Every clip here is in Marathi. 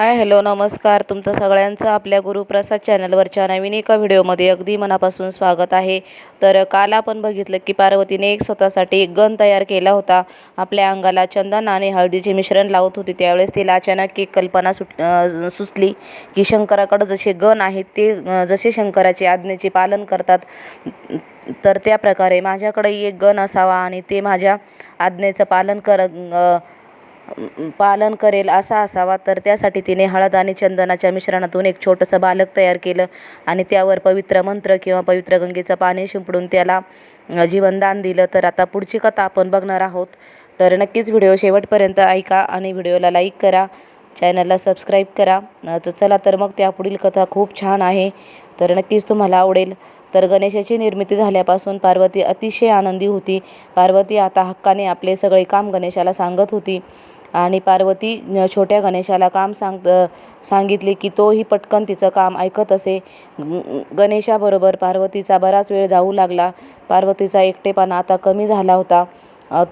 हाय हॅलो नमस्कार. तुमचं सगळ्यांचं आपल्या गुरुप्रसाद चॅनलवरच्या नवीन एका व्हिडिओमध्ये अगदी मनापासून स्वागत आहे. तर काल आपण बघितलं की पार्वतीने एक स्वतःसाठी एक गण तयार केला होता. आपल्या अंगाला चंदन आणि हळदीचे मिश्रण लावत होती. त्यावेळेस तिला अचानक एक कल्पना सुट सुचली की शंकराकडं जसे गण आहेत ते जसे शंकराचे आज्ञेचे पालन करतात तर त्या प्रकारे माझ्याकडेही एक गण असावा आणि ते माझ्या आज्ञेचं पालन कर पालन करेल असा असावा. तर त्यासाठी तिने हळद आणि चंदनाच्या मिश्रणातून एक छोटंसं बालक तयार केलं आणि त्यावर पवित्र मंत्र किंवा पवित्र गंगेचं पाणी शिंपडून त्याला जीवनदान दिलं. तर आता पुढची कथा आपण बघणार आहोत. तर नक्कीच व्हिडिओ शेवटपर्यंत ऐका आणि व्हिडिओला लाईक करा. चॅनलला सबस्क्राईब करा. तर चला तर मग त्या पुढील कथा खूप छान आहे. तर नक्कीच तुम्हाला आवडेल. तर गणेशाची निर्मिती झाल्यापासून पार्वती अतिशय आनंदी होती. पार्वती आता हक्काने आपले सगळे काम गणेशाला सांगत होती. आणि पार्वती छोट्या गणेशाला काम सांग सांगितले की तोही पटकन तिचं काम ऐकत असे. ग- गणेशाबरोबर पार्वतीचा बराच वेळ जाऊ लागला. पार्वतीचा एकटेपणा आता कमी झाला होता.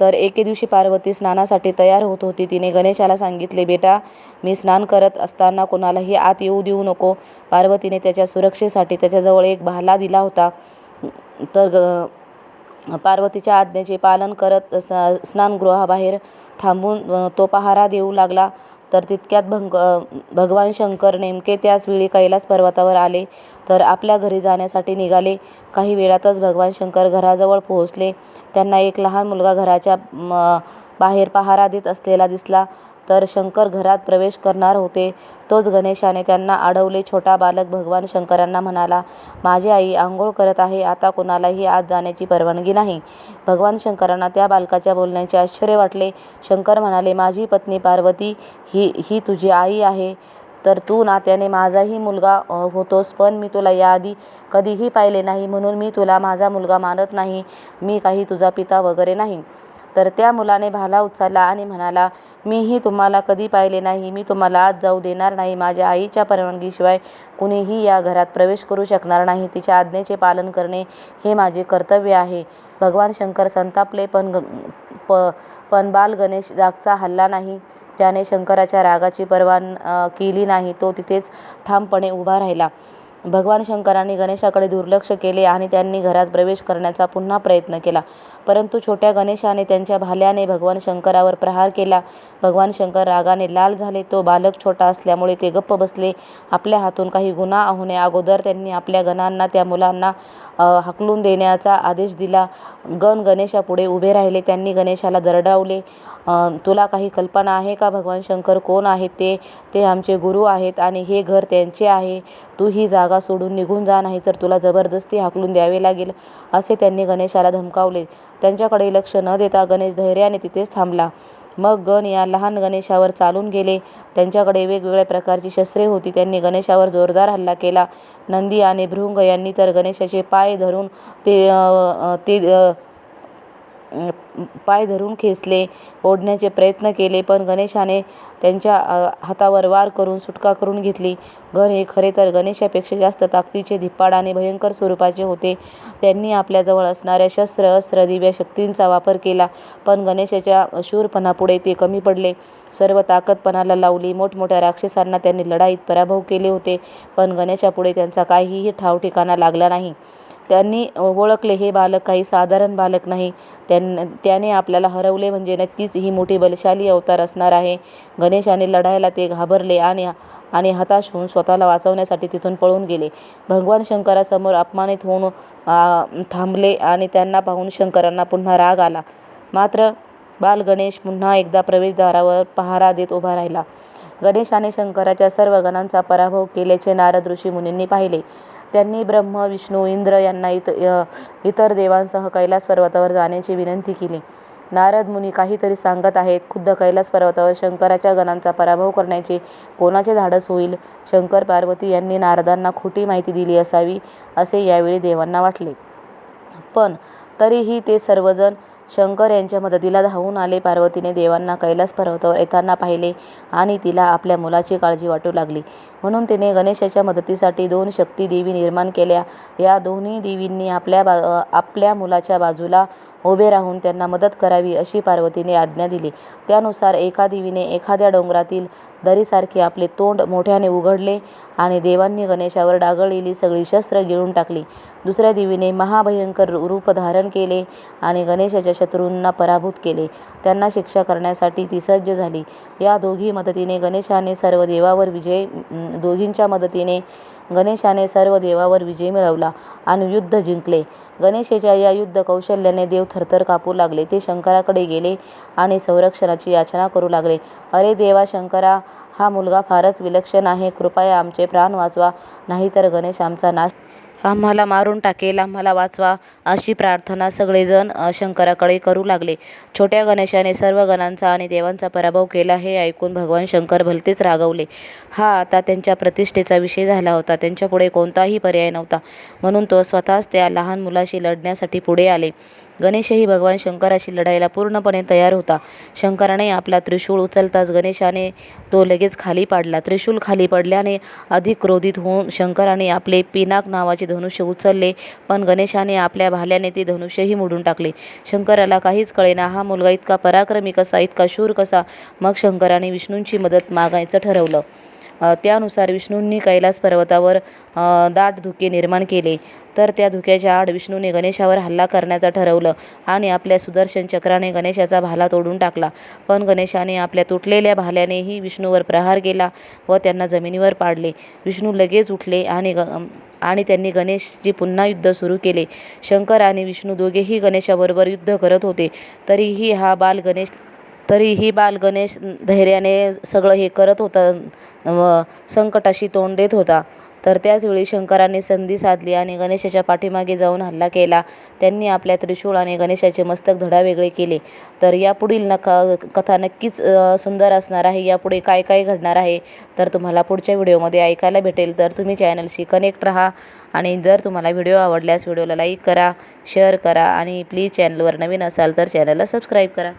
तर एके दिवशी पार्वती स्नानासाठी तयार होत होती. तिने गणेशाला सांगितले बेटा मी स्नान करत असताना कोणालाही आत येऊ देऊ नको. पार्वतीने त्याच्या सुरक्षेसाठी त्याच्याजवळ एक भाला दिला होता. तर ग पार्वतीच्या आज्ञेचे पालन करत स स्नानगृहाबाहेर थांबून तो पहारा देऊ लागला. तर तितक्यात भंग भगवान शंकर नेमके त्याच वेळी कैलास पर्वतावर आले. तर आपल्या घरी जाण्यासाठी निघाले. काही वेळातच भगवान शंकर घराजवळ पोहोचले. त्यांना एक लहान मुलगा घराच्या बाहेर पहारा देत असलेला दिसला. तर शंकर घरात प्रवेश करणार होते. तोच गणेशाने त्यांना अडवले. छोटा बालक भगवान शंकरांना म्हणाला माझी आई आंघोळ करत आहे. आता कोणालाही आत जाण्याची परवानगी नाही. भगवान शंकरांना त्या बालकाच्या बोलण्याचे आश्चर्य वाटले. शंकर म्हणाले माझी पत्नी पार्वती ही ही तुझी आई आहे. तर तू नात्याने माझाही मुलगा होतोस. पण मी तुला याआधी कधीही पाहिले नाही. म्हणून मी तुला माझा मुलगा मानत नाही. मी काही तुझा पिता वगैरे नाही. तर त्या मुलाने भाला उचलला आणि म्हणाला मीही तुम्हाला कधी पाहिले नाही. मी तुम्हाला आत जाऊ देणार नाही. माझ्या आईच्या परवानगीशिवाय कुणीही या घरात प्रवेश करू शकणार नाही. तिच्या आज्ञेचे पालन करणे हे माझे कर्तव्य आहे. भगवान शंकर संतापले पण ग प पण बाल गणेश जागचा हल्ला नाही. त्याने शंकराच्या रागाची पर्वा केली नाही. तो तिथेच ठामपणे उभा राहिला. भगवान शंकरांनी गणेशाकडे दुर्लक्ष केले आणि त्यांनी घरात प्रवेश करण्याचा पुन्हा प्रयत्न केला. परंतु छोट्या गणेशाने त्यांच्या भाल्याने भगवान शंकरावर प्रहार केला. भगवान शंकर रागाने लाल झाले. तो बालक छोटा असल्यामुळे ते गप्प बसले. आपल्या हातून काही गुन्हा होणे अगोदर त्यांनी आपल्या गणांना त्या मुलांना हाकलून देण्याचा आदेश दिला. गण गणेशापुढे उभे राहिले. त्यांनी गणेशाला दरडावले. तुला काही कल्पना आहे का भगवान शंकर? कोण आहेत ते? ते आमचे गुरु आहेत आणि हे घर त्यांचे आहे. तू ही जागा सोडून निघून जा नाही तर तुला जबरदस्ती हाकलून द्यावे लागेल असे त्यांनी गणेशाला धमकावले. त्यांच्याकडे लक्ष न देता गणेश धैर्याने तिथेच थांबला. मग गण या लहान गणेशावर चालून गेले. त्यांच्याकडे वेगवेगळ्या प्रकारची शस्त्रे होती. त्यांनी गणेशावर जोरदार हल्ला केला. नंदी आणि भृंग यांनी तर गणेशाचे पाय धरून ते ते पाय धरून खेचले ओढण्याचे प्रयत्न केले पण गणेशाने त्यांच्या हातावर वार करून सुटका करून घेतली. घर हे खरे तर गणेशापेक्षा जास्त ताकदीचे धिप्पाड आणि भयंकर स्वरूपाचे होते. त्यांनी आपल्याजवळ असणाऱ्या शस्त्र अस्त्र दिव्या शक्तींचा वापर केला पण गणेशाच्या शूरपणापुढे ते कमी पडले. सर्व ताकद पणाला लावली मोठमोठ्या राक्षसांना त्यांनी लढाईत पराभव केले होते पण गणेशापुढे त्यांचा काहीही ठाव ठिकाणा लागला नाही. त्यांनी ओळखले हे बालक काही साधारण बालक नाही. त्यां त्याने आपल्याला हरवले म्हणजे नक्कीच ही मोठी बलशाली अवतार असणार आहे. गणेशाने लढायला ते घाबरले आणि आणि हताश होऊन स्वतःला वाचवण्यासाठी तिथून पळून गेले. भगवान शंकरासमोर अपमानित होऊन थांबले आणि त्यांना पाहून शंकरांना पुन्हा राग आला. मात्र बाल गणेश पुन्हा एकदा प्रवेशद्वारावर पहारा देत उभा राहिला. गणेशाने शंकराच्या सर्व गणांचा पराभव केल्याचे नारद ऋषी मुनींनी पाहिले. त्यांनी ब्रह्म विष्णू इंद्र यांना इत इतर देवांसह कैलास पर्वतावर जाण्याची विनंती केली. नारद मुनी काहीतरी सांगत आहेत खुद्द कैलास पर्वतावर शंकराच्या गणांचा पराभव करण्याचे कोणाचे धाडस होईल? शंकर पार्वती यांनी नारदांना खोटी माहिती दिली असावी असे यावेळी देवांना वाटले. पण तरीही ते सर्वजण शंकर यांच्या मदतीला धावून आले. पार्वतीने देवांना कैलास पर्वतावर येताना पाहिले आणि तिला आपल्या मुलाची काळजी वाटू लागली. म्हणून तिने गणेशाच्या मदतीसाठी दोन शक्ती देवी निर्माण केल्या. या दोन्ही देवींनी आपल्या बा आपल्या मुलाच्या बाजूला उभे राहून त्यांना मदत करावी अशी पार्वतीने आज्ञा दिली. त्यानुसार एका देवीने एखाद्या डोंगरातील दरीसारखे आपले तोंड मोठ्याने उघडले आणि देवांनी गणेशावर डागळलेली सगळी शस्त्र गिळून टाकली. दुसऱ्या देवीने महाभयंकर रूप धारण केले आणि गणेशाच्या शत्रूंना पराभूत केले. त्यांना शिक्षा करण्यासाठी ती सज्ज झाली. या दोघी मदतीने गणेशाने सर्व देवावर विजय दोघींच्या मदतीने गणेशाने सर्व देवावर विजय मिळवला आणि युद्ध जिंकले. गणेशाच्या या युद्ध कौशल्याने देव थरथर कापू लागले. ते शंकराकडे गेले आणि संरक्षणाची याचना करू लागले. अरे देवा शंकरा हा मुलगा फारच विलक्षण आहे. कृपया आमचे प्राण वाचवा. नाहीतर गणेश आमचा नाश आम्हाला मारून टाकेल आम्हाला वाचवा अशी प्रार्थना सगळेजण शंकराकडे करू लागले. छोट्या गणेशाने सर्व गणांचा आणि देवांचा पराभव केला हे ऐकून भगवान शंकर भलतेच रागवले. हा आता त्यांच्या प्रतिष्ठेचा विषय झाला होता. त्यांच्यापुढे कोणताही पर्याय नव्हता. म्हणून तो स्वतःच त्या लहान मुलाशी लढण्यासाठी पुढे आले. गणेशही भगवान शंकराशी लढायला पूर्णपणे तयार होता. शंकराने आपला त्रिशूळ उचलताच गणेशाने तो लगेच खाली पाडला. त्रिशूल खाली पडल्याने अधिक क्रोधित होऊन शंकराने आपले पिनाक नावाचे धनुष्य उचलले पण गणेशाने आपल्या भाल्याने ते धनुष्यही मोडून टाकले. शंकराला काहीच कळेना हा मुलगा इतका पराक्रमी कसा इतका शूर कसा? मग शंकराने विष्णूंची मदत मागायचं ठरवलं. त्यानुसार विष्णूंनी कैलास पर्वतावर दाट धुके निर्माण केले. तर त्या धुक्याच्या आड विष्णूने गणेशावर हल्ला करण्याचं ठरवलं आणि आपल्या सुदर्शन चक्राने गणेशाचा भाला तोडून टाकला. पण गणेशाने आपल्या तुटलेल्या भाल्यानेही विष्णूवर प्रहार केला व त्यांना जमिनीवर पाडले. विष्णू लगेच उठले आणि ग आणि त्यांनी गणेशजी पुन्हा युद्ध सुरू केले. शंकर आणि विष्णू दोघेही गणेशाबरोबर युद्ध करत होते. तरीही हा बाल गणेश तरीही बाल गणेश धैर्याने सगळं हे करत होता. व संकटाशी तोंड देत होता. तर त्याचवेळी शंकराने संधी साधली आणि गणेशाच्या पाठीमागे जाऊन हल्ला केला. त्यांनी आपल्या त्रिशूळाने गणेशाचे मस्तक धडावेगळे केले. तर यापुढील नका कथा नक्कीच सुंदर असणार आहे. यापुढे काय काय घडणार आहे? तर तुम्हाला पुढच्या व्हिडिओमध्ये ऐकायला भेटेल. तर तुम्ही चॅनलशी कनेक्ट राहा आणि जर तुम्हाला व्हिडिओ आवडल्यास व्हिडिओला लाईक करा शेअर करा आणि प्लीज चॅनलवर नवीन असाल तर चॅनलला सबस्क्राईब करा.